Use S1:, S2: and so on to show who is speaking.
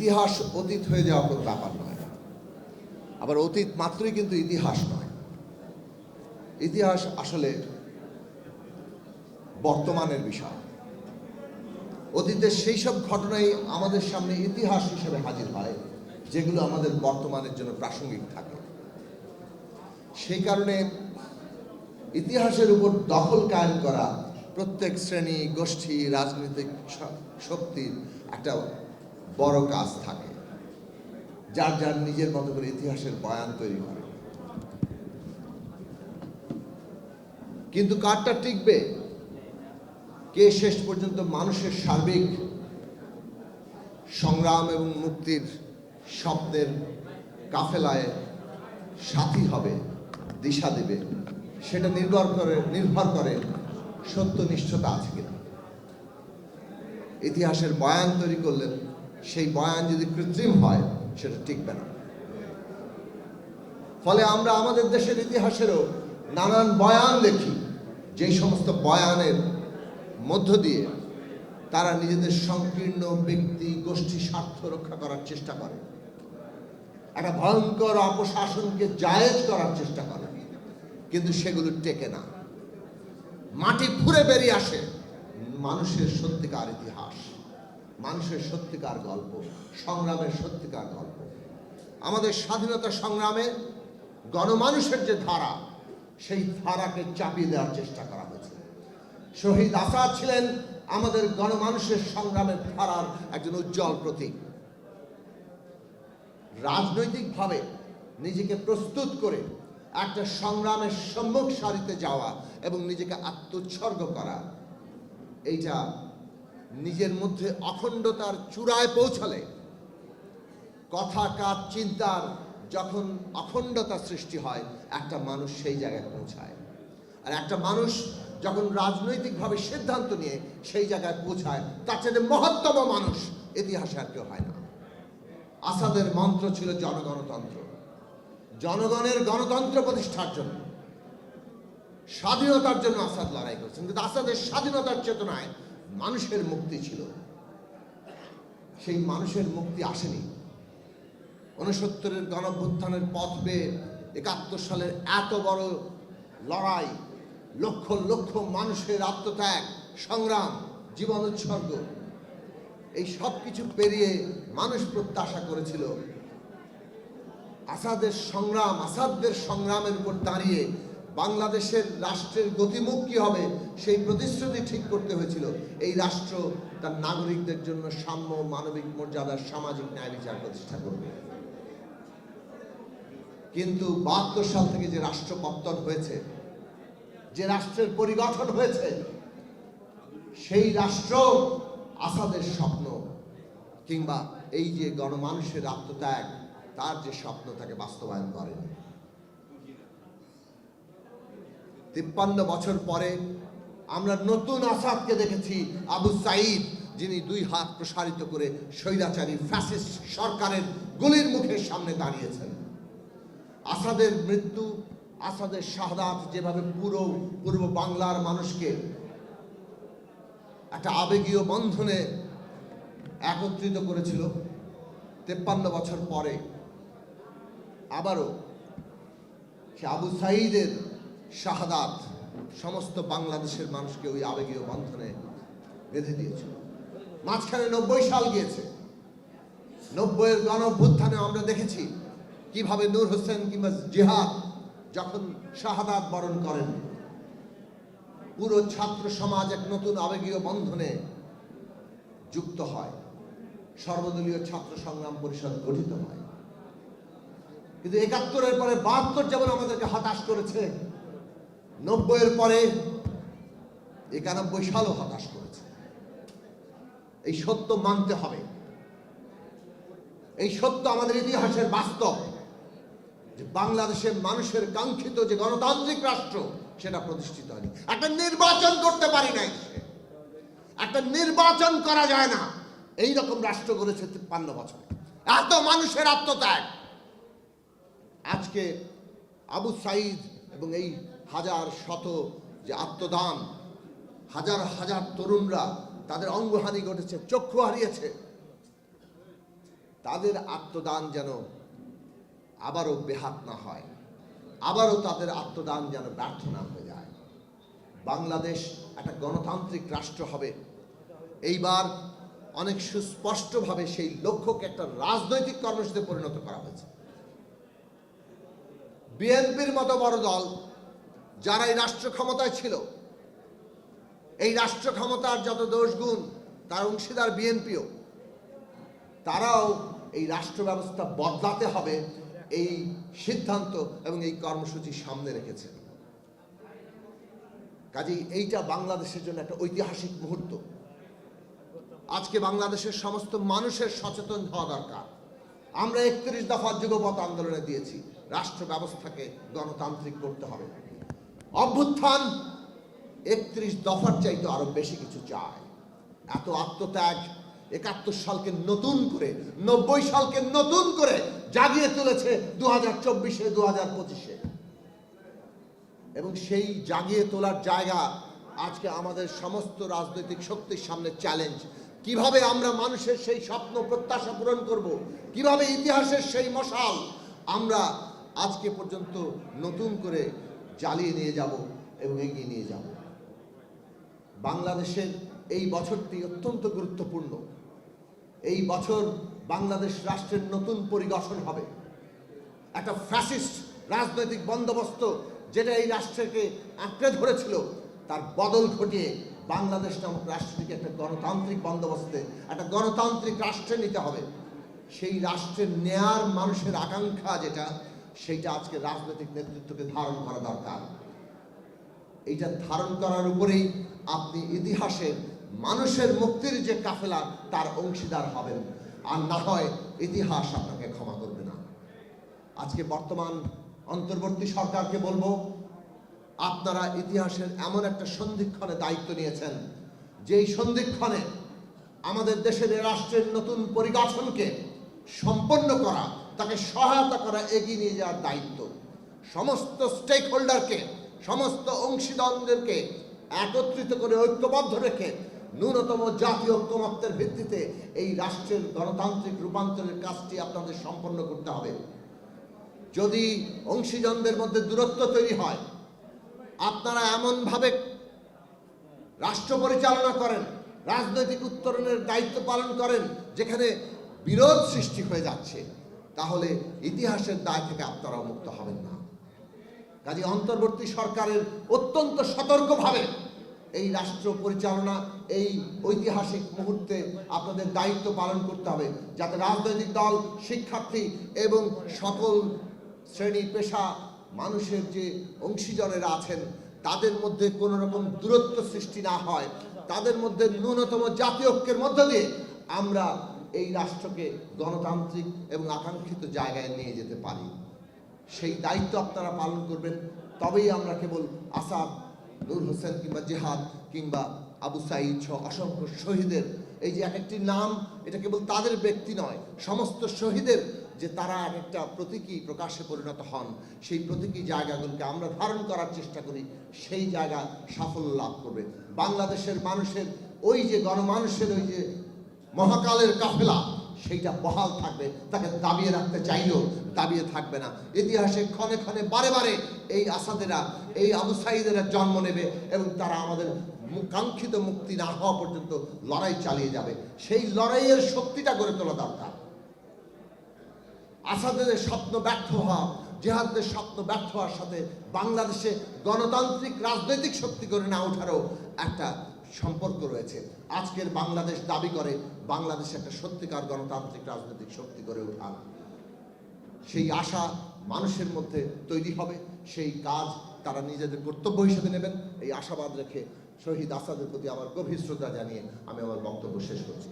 S1: ইতিহাস অতীত হয়ে যাওয়া কোনো ব্যাপার নয়। আবার অতীত মাত্রই কিন্তু ইতিহাস নয়। ইতিহাস আসলে বর্তমানের বিষয়। অতীতের সেই সব ঘটনাই আমাদের সামনে ইতিহাস হিসেবে হাজির হয়, যেগুলো আমাদের বর্তমানের জন্য প্রাসঙ্গিক থাকে। সেই কারণে ইতিহাসের উপর দখল কায়েম করা প্রত্যেক শ্রেণি, গোষ্ঠী, রাজনৈতিক শক্তির একটা বড় কাজ থাকে। যার যার নিজের মতো করে ইতিহাসের বয়ান তৈরি করে। কিন্তু কারটা টিকবে? কে শেষ পর্যন্ত মানুষের সার্বিক সংগ্রাম এবং মুক্তির শব্দের কাফেলায় সাথী হবে, দিশা দেবে, সেটা নির্ভর করে নির্ভর করে সত্যনিষ্ঠতা আছে কিনা। ইতিহাসের বয়ান তৈরি করলেন সেই বয়ান যদি কৃত্রিম হয়, সেটা টিকবে না। ফলে আমরা আমাদের দেশের ইতিহাসেরও নানান বয়ান দেখি, যেই সমস্ত বয়ানের মধ্য দিয়ে তারা নিজেদের সংকীর্ণ ব্যক্তি, গোষ্ঠী, স্বার্থ রক্ষা করার চেষ্টা করে। একটা ভয়ঙ্কর অপশাসনকে জায়েজ করার চেষ্টা করে, কিন্তু সেগুলো টেকে না। মাটি ফুরে বেরিয়ে আসে মানুষের সত্যিকার ইতিহাস। মানুষের সত্যিকার গল্প, সংগ্রামের সত্যিকার গল্প। আমাদের স্বাধীনতা সংগ্রামে গণমানুষের যে ধারা, সেই ধারাকে চাপিয়ে দেওয়ার চেষ্টা করা হয়েছে। শহীদ আসাদ ছিলেন আমাদের গণমানুষের সংগ্রামের ধারার একজন উজ্জ্বল প্রতীক। রাজনৈতিকভাবে নিজেকে প্রস্তুত করে একটা সংগ্রামের সম্মুখ সারিতে যাওয়া এবং নিজেকে আত্মোৎসর্গ করা, এইটা নিজের মধ্যে অখণ্ডতার চূড়ায় পৌঁছালে কথা, কাজ, চিন্তার যখন অখণ্ডতা সৃষ্টি হয়, একটা মানুষ সেই জায়গায় পৌঁছায়। আর একটা মানুষ যখন রাজনৈতিকভাবে সিদ্ধান্ত নিয়ে সেই জায়গায় পৌঁছায়, তার চেয়ে মহত্তম মানুষ ইতিহাসে আর কেউ হয় না। আসাদের মন্ত্র ছিল জনগণতন্ত্র। জনগণের গণতন্ত্র প্রতিষ্ঠার জন্য, স্বাধীনতার জন্য আসাদ লড়াই করেছেন কিন্তু আসাদের স্বাধীনতার চেতনায় মানুষের মুক্তি ছিল। সেই মানুষের মুক্তি আসেনি। উনসত্তরের গণভ্যুত্থানের পথ বেয়ে একাত্তর সালের এত বড় লড়াই, লক্ষ লক্ষ মানুষের আত্মত্যাগ, সংগ্রাম, জীবন উৎসর্গ, এই সব কিছু পেরিয়ে মানুষ প্রত্যাশা করেছিল। আসাদের সংগ্রাম, আসাদদের সংগ্রামের উপর দাঁড়িয়ে বাংলাদেশের রাষ্ট্রের গতিমুখ কি হবে, সেই প্রতিশ্রুতি ঠিক করতে হয়েছিল। এই রাষ্ট্র তার নাগরিকদের জন্য সাম্য, মানবিক মর্যাদার সামাজিক ন্যায় বিচার প্রতিষ্ঠা করবে। কিন্তু বাহাত্তর সাল থেকে যে রাষ্ট্র পত্তন হয়েছে, যে রাষ্ট্রের পরিগঠন হয়েছে, সেই রাষ্ট্র আসাদের স্বপ্ন, কিংবা এই যে গণমানুষের আত্মত্যাগ, তার যে স্বপ্ন তাকে বাস্তবায়ন করেনি। তিপ্পান্ন বছর পরে আমরা নতুন আসাদকে দেখেছি আবু সাইদ যিনি দুই হাত প্রসারিত করে স্বৈরাচারী ফ্যাসিস্ট সরকারের গুলির মুখের সামনে দাঁড়িয়েছেন। আসাদের মৃত্যু, আসাদের শাহাদাত যেভাবে পুরো পূর্ব বাংলার মানুষকে একটা আবেগীয় বন্ধনে একত্রিত করেছিল, তেপ্পান্ন বছর পরে আবারও সে আবু সাইদের শাহাদাত সমস্ত বাংলাদেশের মানুষকে ওই আবেগীয় বন্ধনে বেঁধে দিয়েছিল মাঝখানে নব্বই সাল গিয়েছে। নব্বইয়ের গণ অভ্যুত্থানে আমরা দেখেছি কীভাবে নূর হোসেন কিংবা জিহাদ যখন শাহাদাত বরণ করেন, পুরো ছাত্র সমাজ এক নতুন আবেগীয় বন্ধনে যুক্ত হয়। সর্বদলীয় ছাত্র সংগ্রাম পরিষদ গঠিত হয়। কিন্তু একাত্তরের পরে বাহাত্তর যেমন আমাদেরকে হতাশ করেছে নব্বইয়ের পরে একানব্বই সালও হতাশ করেছে। এই সত্য মানতে হবে। এই সত্য আমাদের ইতিহাসের বাস্তব। যে বাংলাদেশের মানুষের কাঙ্ক্ষিত যে গণতান্ত্রিক রাষ্ট্র, সেটা প্রতিষ্ঠিত হয়নি। একটা নির্বাচন করতে পারি নাই। একটা নির্বাচন করা যায় না। এই রকম রাষ্ট্র করেছে তিপ্পান্ন বছর। এত মানুষের আত্মত্যাগ। আজকে আবু সাইদ এবং এই হাজার শত যে আত্মদান, হাজার হাজার তরুণরা তাদের অঙ্গহানি ঘটেছে, চক্ষু হারিয়েছে। তাদের আত্মদান যেন আবারও বেহাত না হয়, আবারও তাদের আত্মদান যেন ব্যর্থ না হয়ে যায়। বাংলাদেশ একটা গণতান্ত্রিক রাষ্ট্র হবে। এইবার অনেক সুস্পষ্টভাবে সেই লক্ষ্যকে একটা রাজনৈতিক কর্মসূচিতে পরিণত করা হয়েছে। বিএনপির মতো বড় দল যারা এই রাষ্ট্র ক্ষমতায় ছিল, এই রাষ্ট্র ক্ষমতার যত দোষগুণ তার অংশীদার বিএনপিও, তারাও এই রাষ্ট্র ব্যবস্থা বদলাতে হবে এই সিদ্ধান্ত এবং এই কর্মসূচি সামনে রেখেছে। কাজেই এইটা বাংলাদেশের জন্য একটা ঐতিহাসিক মুহূর্ত। আজকে বাংলাদেশের সমস্ত মানুষের সচেতন হওয়া দরকার। আমরা একত্রিশ দফার যুগপথ আন্দোলনে দিয়েছি। রাষ্ট্র ব্যবস্থাকে গণতান্ত্রিক করতে হবে। অভ্যুত্থান একত্রিশ দফার চাইতে আরও বেশি কিছু চায়। এত আত্মত্যাগ একাত্তর সালকে নতুন করে, নব্বই সালকে নতুন করে জাগিয়ে তুলেছে দু হাজার চব্বিশে দু হাজার পঁচিশে। এবং সেই জাগিয়ে তোলার জায়গা আজকে আমাদের সমস্ত রাজনৈতিক শক্তির সামনে চ্যালেঞ্জ কীভাবে আমরা মানুষের সেই স্বপ্ন প্রত্যাশা পূরণ করব? কীভাবে ইতিহাসের সেই মশাল আমরা আজকে পর্যন্ত নতুন করে জ্বালিয়ে নিয়ে যাব এবং এগিয়ে নিয়ে যাব। বাংলাদেশের এই বছরটি অত্যন্ত গুরুত্বপূর্ণ। এই বছর বাংলাদেশ রাষ্ট্রের নতুন পরিগঠন হবে। একটা ফ্যাসিস্ট রাজনৈতিক বন্দোবস্ত যেটা এই রাষ্ট্রকে আঁকড়ে ধরেছিল, তার বদল ঘটিয়ে বাংলাদেশ নামক রাষ্ট্রটিকে একটা গণতান্ত্রিক বন্দোবস্তে, একটা গণতান্ত্রিক রাষ্ট্রে নিতে হবে। সেই রাষ্ট্রের নেয়ার মানুষের আকাঙ্ক্ষা যেটা সেইটা আজকে রাজনৈতিক নেতৃত্বকে ধারণ করা দরকার। এইটা ধারণ করার উপরেই আপনি ইতিহাসের মানুষের মুক্তির যে কাফেলা, তার অংশীদার হবেন। আর না হয় ইতিহাস আপনাকে ক্ষমা করবে না। আজকে বর্তমান অন্তর্বর্তী সরকারকে বলব, আপনারা ইতিহাসের এমন একটা সন্ধিক্ষণে দায়িত্ব নিয়েছেন, যেই সন্ধিক্ষণে আমাদের দেশের রাষ্ট্রের নতুন পরিগঠনকে সম্পন্ন করা তাকে সহায়তা করা এগিয়ে নিয়ে যাওয়ার দায়িত্ব। সমস্ত স্টেক হোল্ডারকে সমস্ত অংশীদারদেরকে একত্রিত করে ঐক্যবদ্ধ রেখে ন্যূনতম জাতীয় ঐক্যমত্যের ভিত্তিতে এই রাষ্ট্রের গণতান্ত্রিক রূপান্তরের কাজটি আপনাদের সম্পন্ন করতে হবে। যদি অংশীজনদের মধ্যে দূরত্ব তৈরি হয়, আপনারা এমনভাবে রাষ্ট্র পরিচালনা করেন, রাজনৈতিক উত্তরণের দায়িত্ব পালন করেন, যেখানে বিরোধ সৃষ্টি হয়ে যাচ্ছে। তাহলে ইতিহাসের দায় থেকে আপনারা মুক্ত হবেন না। কাজে অন্তর্বর্তী সরকারের অত্যন্ত সতর্কভাবে এই রাষ্ট্র পরিচালনা, এই ঐতিহাসিক মুহূর্তে আপনাদের দায়িত্ব পালন করতে হবে, যাতে রাজনৈতিক দল, শিক্ষার্থী এবং সকল শ্রেণি পেশা মানুষের যে অংশীজনেরা আছেন, তাদের মধ্যে কোনো রকম দূরত্ব সৃষ্টি না হয়। তাদের মধ্যে ন্যূনতম জাতীয় ঐক্যের মধ্য দিয়ে আমরা এই রাষ্ট্রকে গণতান্ত্রিক এবং আকাঙ্ক্ষিত জায়গায় নিয়ে যেতে পারি। সেই দায়িত্ব আপনারা পালন করবেন। তবেই আমরা কেবল আসাদ, নূর হোসেন কিংবা জেহাদ কিংবা আবু সাইদ সহ অসংখ্য শহীদের, এই যে এক একটি নাম, এটা কেবল তাদের ব্যক্তি নয়, সমস্ত শহীদের যে তারা এক একটা প্রতীকী প্রকাশে পরিণত হন, সেই প্রতীকী জায়গাগুলোকে আমরা ধারণ করার চেষ্টা করি, সেই জায়গা সাফল্য লাভ করবে। বাংলাদেশের মানুষের ওই যে গণমানুষের ওই যে মহাকালের কাফেলা, সেইটা বহাল থাকবে, তাকে দাবিয়ে রাখতে চাইলেও দাবিয়ে থাকবে না। ইতিহাসে ক্ষণে ক্ষণে, বারে বারে এই আসাদেরা, এই আবু সাইদেরা জন্ম নেবে এবং তারা আমাদের কাঙ্ক্ষিত মুক্তি না হওয়া পর্যন্ত লড়াই চালিয়ে যাবে। সেই লড়াইয়ের শক্তিটা গড়ে তোলা দরকার। আসাদের স্বপ্ন ব্যর্থ হওয়া জেহাদের স্বপ্ন ব্যর্থ হওয়ার সাথে বাংলাদেশে গণতান্ত্রিক রাজনৈতিক শক্তি করে না ওঠারও একটা সম্পর্ক রয়েছে। আজকের বাংলাদেশ দাবি করে, বাংলাদেশ একটা সত্যিকার গণতান্ত্রিক রাজনৈতিক শক্তি করে ওঠা সেই আশা মানুষের মধ্যে তৈরি হবে, সেই কাজ তারা নিজেদের কর্তব্য হিসেবে নেবেন। এই আশাবাদ রেখে শহীদ আসাদের প্রতি আমার গভীর শ্রদ্ধা জানিয়ে আমি আমার বক্তব্য শেষ করছি।